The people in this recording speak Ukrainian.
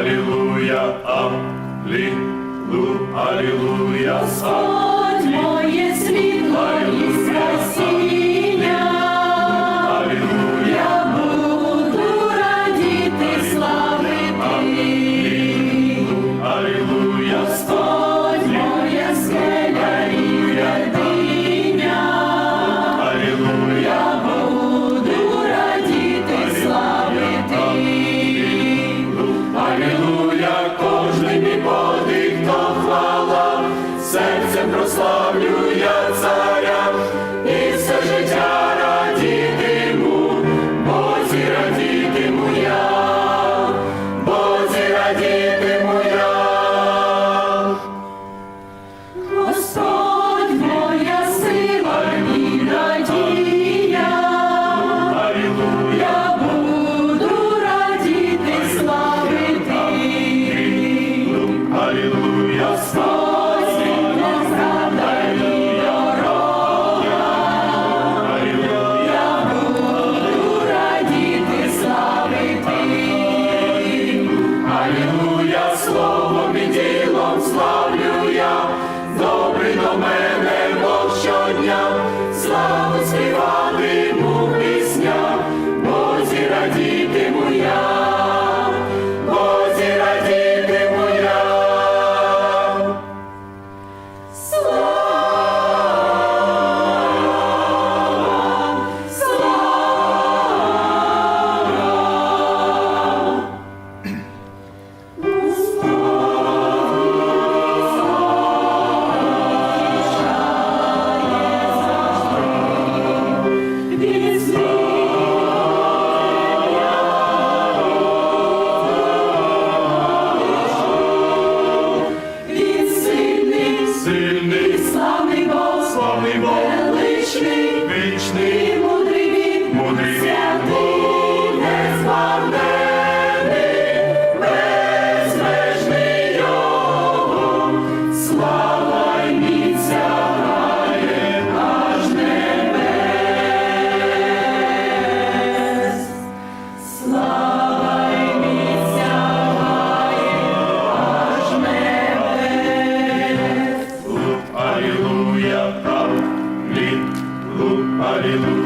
Аллилуйя, Аллилуйя, Аллилуйя, Господь мой, світло славний Бог, славний Бог, величний, вічний, мудрий він, мудрий він. Hallelujah.